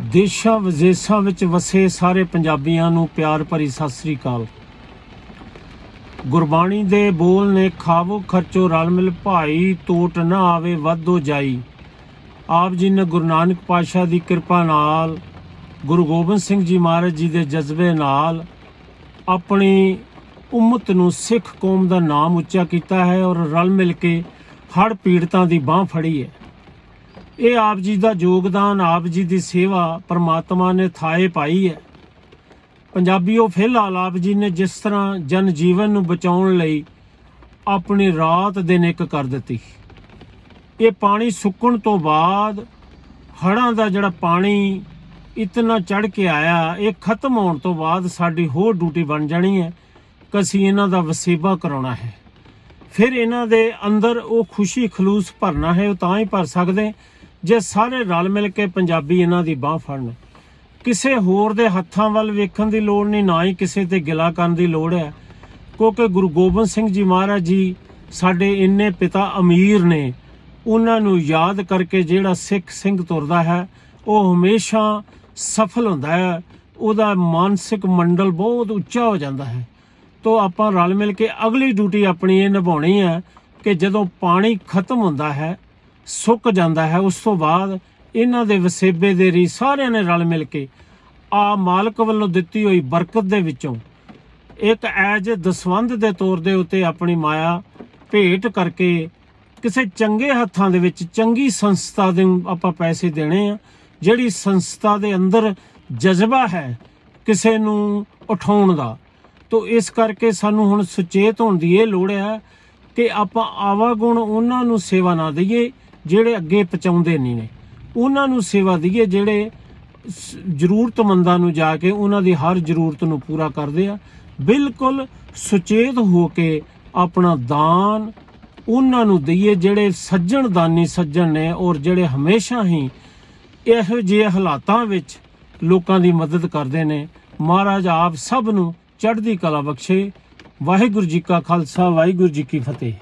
ਦੇਸ਼ਾਂ ਵਿਦੇਸ਼ਾਂ ਵਿੱਚ ਵਸੇ ਸਾਰੇ ਪੰਜਾਬੀਆਂ ਨੂੰ ਪਿਆਰ ਭਰੀ ਸਤਿ ਸ੍ਰੀ ਅਕਾਲ। ਗੁਰਬਾਣੀ ਦੇ ਬੋਲ ਨੇ ਖਾਵੋ ਖਰਚੋ ਰਲ ਮਿਲ ਭਾਈ, ਟੋਟ ਨਾ ਆਵੇ ਵਾਧੋ ਜਾਈ। ਆਪ ਜੀ ਨੇ ਗੁਰੂ ਨਾਨਕ ਪਾਤਸ਼ਾਹ ਦੀ ਕਿਰਪਾ ਨਾਲ, ਗੁਰੂ ਗੋਬਿੰਦ ਸਿੰਘ ਜੀ ਮਹਾਰਾਜ ਜੀ ਦੇ ਜਜ਼ਬੇ ਨਾਲ ਆਪਣੀ ਉਮਤ ਨੂੰ ਸਿੱਖ ਕੌਮ ਦਾ ਨਾਮ ਉੱਚਾ ਕੀਤਾ ਹੈ ਔਰ ਰਲ ਮਿਲ ਕੇ ਹੜ ਪੀੜਤਾਂ ਦੀ ਬਾਹ ਫੜੀ ਹੈ। ਇਹ ਆਪ ਜੀ ਦਾ ਯੋਗਦਾਨ, ਆਪ ਜੀ ਦੀ ਸੇਵਾ ਪਰਮਾਤਮਾ ਨੇ ਥਾਏ ਪਾਈ ਹੈ। ਪੰਜਾਬੀਓ, ਫਿਲਹਾਲ ਆਪ ਜੀ ਨੇ ਜਿਸ ਤਰ੍ਹਾਂ ਜਨ ਜੀਵਨ ਨੂੰ ਬਚਾਉਣ ਲਈ ਆਪਣੀ ਰਾਤ ਦਿਨ ਇੱਕ ਕਰ ਦਿੱਤੀ। ਇਹ ਪਾਣੀ ਸੁੱਕਣ ਤੋਂ ਬਾਅਦ ਹੜ੍ਹਾਂ ਦਾ ਜਿਹੜਾ ਪਾਣੀ ਇਤਨਾ ਚੜ ਕੇ ਆਇਆ, ਇਹ ਖਤਮ ਹੋਣ ਤੋਂ ਬਾਅਦ ਸਾਡੀ ਹੋਰ ਡਿਊਟੀ ਬਣ ਜਾਣੀ ਹੈ। ਕਿ ਅਸੀਂ ਇਹਨਾਂ ਦਾ ਵਸੇਬਾ ਕਰਾਉਣਾ ਹੈ। ਫਿਰ ਇਹਨਾਂ ਦੇ ਅੰਦਰ ਉਹ ਖੁਸ਼ੀ ਖਲੂਸ ਭਰਨਾ ਹੈ, ਉਹ ਤਾਂ ਹੀ ਭਰ ਸਕਦੇ। ਜੇ ਸਾਰੇ ਰਲ ਮਿਲ ਕੇ ਪੰਜਾਬੀ ਇਹਨਾਂ ਦੀ ਬਾਹ ਫੜਨ, ਕਿਸੇ ਹੋਰ ਦੇ ਹੱਥਾਂ ਵੱਲ ਵੇਖਣ ਦੀ ਲੋੜ ਨਹੀਂ, ਨਾ ਹੀ ਕਿਸੇ ਤੇ ਗਿਲਾ ਕਰਨ ਦੀ ਲੋੜ ਹੈ। ਕਿਉਂਕਿ ਗੁਰੂ ਗੋਬਿੰਦ ਸਿੰਘ ਜੀ ਮਹਾਰਾਜ ਜੀ ਸਾਡੇ ਇੰਨੇ ਪਿਤਾ ਅਮੀਰ ਨੇ, ਉਹਨਾਂ ਨੂੰ ਯਾਦ ਕਰਕੇ ਜਿਹੜਾ ਸਿੱਖ ਸਿੰਘ ਤੁਰਦਾ ਹੈ, ਉਹ ਹਮੇਸ਼ਾ ਸਫਲ ਹੁੰਦਾ ਹੈ। ਉਹਦਾ ਮਾਨਸਿਕ ਮੰਡਲ ਬਹੁਤ ਉੱਚਾ ਹੋ ਜਾਂਦਾ ਹੈ। ਤੋ ਆਪਾਂ ਰਲ ਮਿਲ ਕੇ ਅਗਲੀ ਡਿਊਟੀ ਆਪਣੀ ਇਹ ਨਿਭਾਉਣੀ ਹੈ ਕਿ ਜਦੋਂ ਪਾਣੀ ਖਤਮ ਹੁੰਦਾ ਹੈ ਸੁੱਕ ਜਾਂਦਾ ਹੈ। ਉਸ ਤੋਂ ਬਾਅਦ ਇਹਨਾਂ ਦੇ ਵਸੇਬੇ ਦੇ ਰੀ ਸਾਰਿਆਂ ਨੇ ਰਲ ਮਿਲ ਕੇ ਆ ਮਾਲਕ ਵੱਲੋਂ ਦਿੱਤੀ ਹੋਈ ਬਰਕਤ ਦੇ ਵਿੱਚੋਂ ਇੱਕ ਐਜ ਦਸਵੰਧ ਦੇ ਤੌਰ ਦੇ ਉੱਤੇ ਆਪਣੀ ਮਾਇਆ ਭੇਟ ਕਰਕੇ ਕਿਸੇ ਚੰਗੇ ਹੱਥਾਂ ਦੇ ਵਿੱਚ ਚੰਗੀ ਸੰਸਥਾ ਦੇ ਆਪਾਂ ਪੈਸੇ ਦੇਣੇ ਆ, ਜਿਹੜੀ ਸੰਸਥਾ ਦੇ ਅੰਦਰ ਜਜ਼ਬਾ ਹੈ ਕਿਸੇ ਨੂੰ ਉਠਾਉਣ ਦਾ। ਤੋ ਇਸ ਕਰਕੇ ਸਾਨੂੰ ਹੁਣ ਸੁਚੇਤ ਹੋਣ ਦੀ ਇਹ ਲੋੜ ਹੈ ਕਿ ਆਪਾਂ ਆਵਾਗੁਣ ਉਹਨਾਂ ਨੂੰ ਸੇਵਾ ਨਾ ਦਈਏ। ਜਿਹੜੇ ਅੱਗੇ ਪਹੁੰਚਾਉਂਦੇ ਨਹੀਂ ਨੇ। ਉਹਨਾਂ ਨੂੰ ਸੇਵਾ ਦਈਏ ਜਿਹੜੇ ਜ਼ਰੂਰਤਮੰਦਾਂ ਨੂੰ ਜਾ ਕੇ ਉਹਨਾਂ ਦੀ ਹਰ ਜ਼ਰੂਰਤ ਨੂੰ ਪੂਰਾ ਕਰਦੇ ਆ। ਬਿਲਕੁਲ ਸੁਚੇਤ ਹੋ ਕੇ ਆਪਣਾ ਦਾਨ ਉਹਨਾਂ ਨੂੰ ਦਈਏ, ਜਿਹੜੇ ਸੱਜਣ ਦਾਨੀ ਸੱਜਣ ਨੇ ਔਰ ਜਿਹੜੇ ਹਮੇਸ਼ਾ ਹੀ ਇਹੋ ਜਿਹੇ ਹਾਲਾਤਾਂ ਵਿੱਚ ਲੋਕਾਂ ਦੀ ਮਦਦ ਕਰਦੇ ਨੇ। ਮਹਾਰਾਜ ਆਪ ਸਭ ਨੂੰ ਚੜ੍ਹਦੀ ਕਲਾ ਬਖਸ਼ੇ। ਵਾਹਿਗੁਰੂ ਜੀ ਕਾ ਖਾਲਸਾ, ਵਾਹਿਗੁਰੂ ਜੀ ਕੀ ਫਤਿਹ।